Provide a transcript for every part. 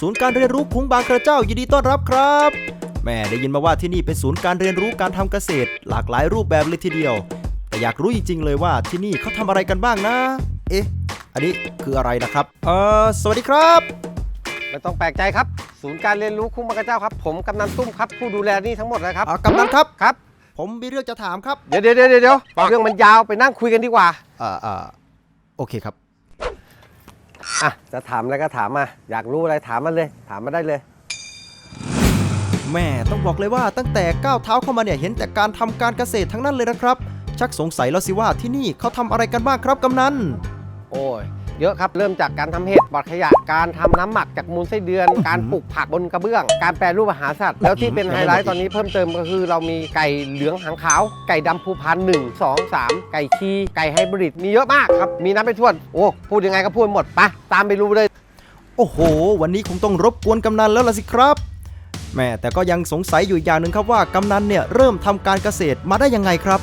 ศูนย์การเรียนรู้คุ้งบางกระเจ้ายินดีต้อนรับครับ แม่ได้ยินมาว่าที่นี่เป็นศูนย์การเรียนรู้การทำเกษตร หลากหลายรูปแบบเลยทีเดียว แต่อยากรู้จริงๆเลยว่าที่นี่เขาทำอะไรกันบ้างนะ เอ๊ะ อันนี้คืออะไรนะครับ เออสวัสดีครับ ไม่ต้องแปลกใจครับ ศูนย์การเรียนรู้คุ้งบางกระเจ้าครับ ผมกำนันตุ้มครับผู้ดูแลนี่ทั้งหมดเลยครับอ่ากำนันครับ ครับ ผมมีเรื่องจะถามครับ เดี๋ยวเดี๋ยวเดี๋ยวเดี๋ยวเรื่องมันยาวไปนั่งคุยกันดีกว่า เอ่อเอ่อโอเคครับ อะจะถามอะไรก็ถามมา อยากรู้อะไรถามมาเลย ถามมาได้เลย แม่ต้องบอกเลยว่าตั้งแต่ก้าวเท้าเข้ามาเนี่ยเห็นแต่การทำการเกษตรทั้งนั้นเลยนะครับ ชักสงสัยแล้วสิว่าที่นี่เขาทำอะไรกันบ้างครับกำนัน โอ้ย เยอะครับ เริ่มจากการทำเห็ดปลอดขยะ การทำน้ำหมักจากมูลไส้เดือน การปลูกผักบนกระเบื้อง การแปรรูปอาหารสัตว์ แล้วที่เป็นไฮไลท์ตอนนี้เพิ่มเติมก็คือ เรามีไก่เหลืองหางขาว ไก่ดำภูพานหนึ่งสองสามไก่ชี ไก่ไฮบริด มีเยอะมากครับ มีน้ำไปท่วน โอ้ พูดยังไงก็พูดหมดไปะตามไปรู้เลย โอ้โห วันนี้คงต้องรบกวนกำนันแล้วล่ะสิครับแม่แต่ก็ยังสงสัยอยู่อย่างหนึ่งครับว่ากำนันเนี่ยเริ่มทำการเกษตรมาได้ยังไงครับ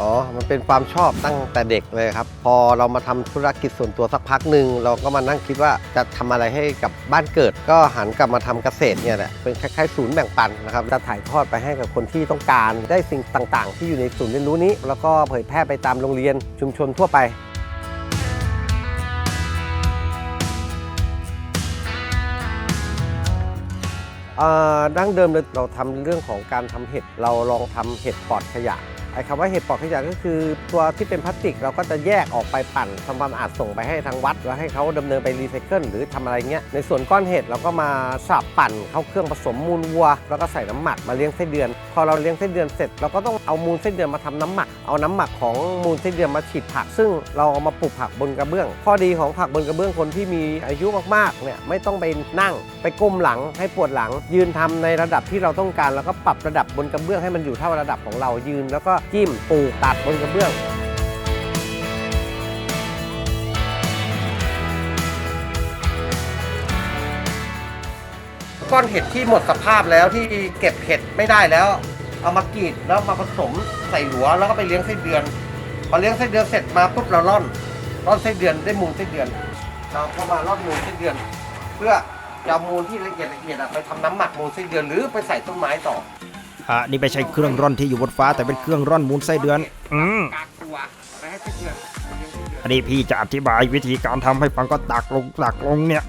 อ๋อ มันเป็นความชอบตั้งแต่เด็กเลยครับ พอเรามาทำธุรกิจส่วนตัวสักพักหนึ่งเราก็มานั่งคิดว่าจะทำอะไรให้กับบ้านเกิด ก็หันกลับมาทำเกษตรเนี่ยแหละ เป็นคล้ายๆ ศูนย์แบ่งปันนะครับ จะถ่ายทอดไปให้กับคนที่ต้องการ ได้สิ่งต่างๆ ที่อยู่ในศูนย์เรียนรู้นี้ แล้วก็เผยแพร่ไปตามโรงเรียนชุมชนทั่วไปอ่อดั้งเดิมเลยเราทำเรื่องของการทำเห็ด เราลองทำเห็ดปลอดขยะ ไอ้คำว่าเห็ดปอดขยะก็คือตัวที่เป็นพลาสติกเราก็จะแยกออกไปปั่นทำความสะอาดส่งไปให้ทางวัด แล้วให้เขาดำเนินไปรีไซเคิลหรือทำอะไรเงี้ยในส่วนก้อนเห็ดเราก็มาสับปั่นเข้าเครื่องผสมมูลวัว แล้วก็ใส่น้ำหมักมาเลี้ยงไส้เดือน พอเราเลี้ยงไส้เดือนเสร็จ เราก็ต้องเอามูลไส้เดือนมาทำน้ำหมัก เอาน้ำหมักของมูลไส้เดือนมาฉีดผัก ซึ่งเราเอามาปลูกผักบนกระเบื้อง ข้อดีของผักบนกระเบื้องคนที่มีอายุมากๆเนี่ยไม่ต้องไปนั่ง ไปก้มหลังให้ปวดหลัง ยืนทำในระดับที่เราต้องการแล้วก็ปรับระดับบนกระเบื้องให้มันอยู่เท่าระดับของเรายืนแล้วก็จิ้มปลูกตัดบนกระเบื้องก้อนเห็ดที่หมดสภาพแล้วที่เก็บเห็ดไม่ได้แล้ว เอามากรีดแล้วมาผสมใส่หัวแล้วก็ไปเลี้ยงไส้เดือน พอเลี้ยงไส้เดือนเสร็จมาปุ๊บเราล่อนล่อนไส้เดือนได้มูลไส้เดือน เราก็มาล่อนมูลไส้เดือน เพื่อจะมูลที่ละเอียดละเอียดไปทำน้ำหมักมูลไส้เดือนหรือไปใส่ต้นไม้ต่อ อ่านี่ไม่ใช่เครื่องร่อนที่อยู่บนฟ้าแต่เป็นเครื่องร่อนมูลไส้เดือน อืมกากตัวไปให้ไส้เดือนไปเลี้ยงไส้เดือนอันนี้พี่จะอธิบายวิธีการทำให้ฟังก็ตักลงตักลงเนี่ย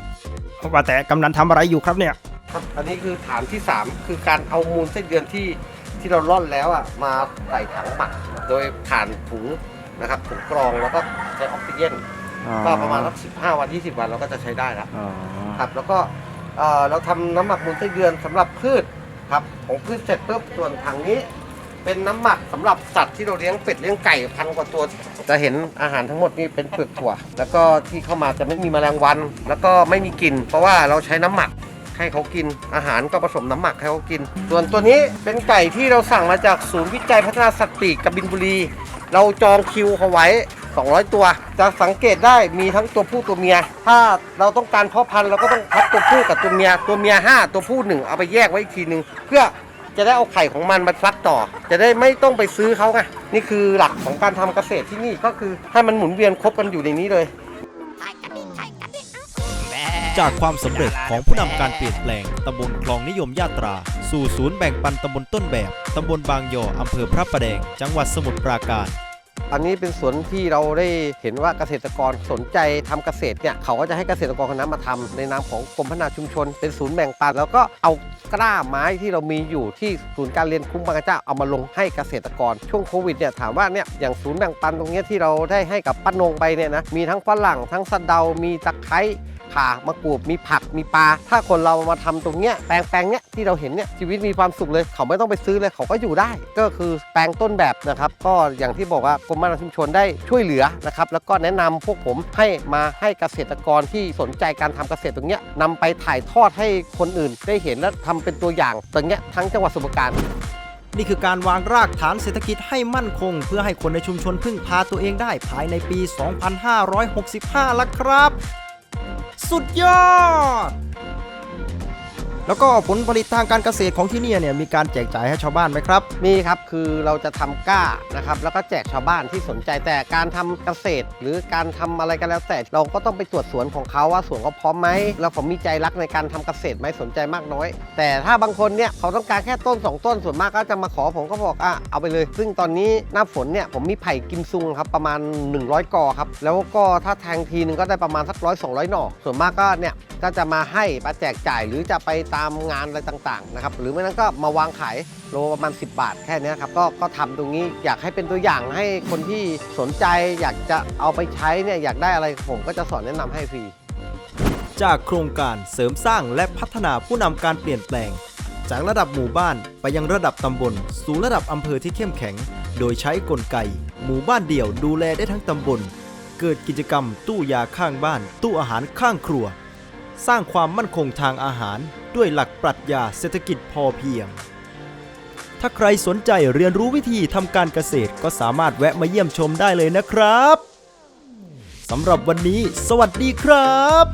ว่าแต่กำนันทำอะไรอยู่ครับเนี่ย ครับ อันนี้คือฐานที่ 3 คือการเอามูลไส้เดือนที่ที่เราล่อนแล้วอะมาใส่ถังหมัก โดยผ่านถุงนะครับถุงกรองแล้วก็ใช้ออกซิเจนก็ประมาณสัก15วัน20วันเราก็จะใช้ได้แล้วครับ แล้วก็เอ่อเราทำน้ำหมักมูลไส้เดือนสำหรับพืช ครับของพืชเสร็จปุ๊บส่วนถังนี้ เป็นน้ำหมักสำหรับสัตว์ที่เราเลี้ยงเป็ดเลี้ยงไก่พันกว่าตัว จะเห็นอาหารทั้งหมดนี่เป็นเปลือกถั่ว แล้วก็ที่เข้ามาจะไม่มีแมลงวัน แล้วก็ไม่มีกลิ่นเพราะว่าเราใช้น้ำหมักให้เขากินอาหารก็ผสมน้ำหมักให้เขากิน ส่วนตัวนี้เป็นไก่ที่เราสั่งมาจากศูนย์วิจัยพัฒนาสัตว์ปีกกบินบุรี เราจองคิวเขาไว้ 200 ตัว จะสังเกตได้มีทั้งตัวผู้ตัวเมีย ถ้าเราต้องการเพาะพันธุ์เราก็ต้องคัดตัวผู้กับตัวเมีย ตัวเมีย 5 ตัวผู้ 1 เอาไปแยกไว้อีกทีหนึ่งเพื่อจะได้เอาไข่ของมันมาฟักต่อ จะได้ไม่ต้องไปซื้อเขาไงนี่คือหลักของการทำเกษตรที่นี่ก็คือให้มันหมุนเวียนครบกันอยู่ในนี้เลยจากความสำเร็จของผู้นำการเปลี่ยนแปลงตำบลคลองนิยมยาตรา สู่ศูนย์แบ่งปันตำบลต้นแบบตำบลบางยออำเภอพระประแดง จังหวัดสมุทรปราการ อันนี้เป็นสวนที่เราได้เห็นว่าเกษตรกรสนใจทำเกษตรเนี่ยเขาก็จะให้เกษตรกรคนนั้นมาทำในนามของกรมพัฒนาชุมชน เป็นศูนย์แบ่งปันแล้วก็เอากล้าไม้ที่เรามีอยู่ที่ศูนย์การเรียนคุ้มบางกระเจ้าเอามาลงให้เกษตรกร ช่วงโควิดเนี่ยถามว่าเนี่ยอย่างศูนย์แบ่งปันตรงนี้ที่เราได้ให้กับป้านงไปเนี่ยนะมีทั้งฝรั่งทั้งสะเดา มีตะไคร้ ข่ามะกรูดมีผักมีปลา ถ้าคนเรามาทำตรงเนี้ยแปลงแปลงเนี้ยที่เราเห็นเนี่ยชีวิตมีความสุขเลย เขาไม่ต้องไปซื้อเลยเขาก็อยู่ได้ ก็คือแปลงต้นแบบนะครับ ก็อย่างที่บอกว่ากรมพัฒนาชุมชนได้ช่วยเหลือนะครับแล้วก็แนะนำพวกผมให้มาให้เกษตรกรที่สนใจการทำเกษตรตรงเนี้ยนำไปถ่ายทอดให้คนอื่นได้เห็นและทำเป็นตัวอย่างตรงเนี้ยทั้งจังหวัดสมุพรปราการนี่คือการวางรากฐานเศรษฐกิจให้มั่นคง เพื่อให้คนในชุมชนพึ่งพาตัวเองได้ภายในปี 2565 ละครับ สุดยอด แล้วก็ผลผลิตทางการเกษตรของที่นี่เนี่ยมีการแจกจ่ายให้ชาวบ้านไหมครับ มีครับคือเราจะทำกล้านะครับแล้วก็แจกชาวบ้านที่สนใจแต่การทำเกษตร หรือการทำอะไรก็แล้วแต่ เราก็ต้องไปตรวจสวนของเขาว่าสวนเขาพร้อมไหมแล้วเขามีใจรักในการทำเกษตรไหมสนใจมากน้อย แต่ถ้าบางคนเนี่ยเขาต้องการแค่ต้น2ต้นส่วนมากก็จะมาขอผมก็บอกอะเอาไปเลย ซึ่งตอนนี้หน้าฝนเนี่ยผมมีไผ่กิมซุงครับประมาณ 100กอครับแล้วก็ถ้าแทงทีนึงก็ได้ประมาณสักร้อยสองร้อยหน่อส่วนมากก็เนี่ยก็จะมาให้มาแจกจ่ายหรือจะไปตามงานอะไรต่างๆนะครับหรือไม่นั้นก็มาวางขายโลประมาณ 10 บาทแค่นี้ครับก็ก็ทำตรงนี้อยากให้เป็นตัวอย่างให้คนที่สนใจอยากจะเอาไปใช้เนี่ยอยากได้อะไรผมก็จะสอนแนะนำให้ฟรี จากโครงการเสริมสร้างและพัฒนาผู้นำการเปลี่ยนแปลง จากระดับหมู่บ้านไปยังระดับตำบล สู่ระดับอำเภอที่เข้มแข็ง โดยใช้กลไก หมู่บ้านเดี่ยวดูแลได้ทั้งตำบล เกิดกิจกรรม ตู้ยาข้างบ้าน ตู้อาหารข้างครัว สร้างความมั่นคงทางอาหาร ด้วยหลักปรัชญาเศรษฐกิจพอเพียง ถ้าใครสนใจเรียนรู้วิธีทำการเกษตรก็สามารถแวะมาเยี่ยมชมได้เลยนะครับสำหรับวันนี้ สวัสดีครับ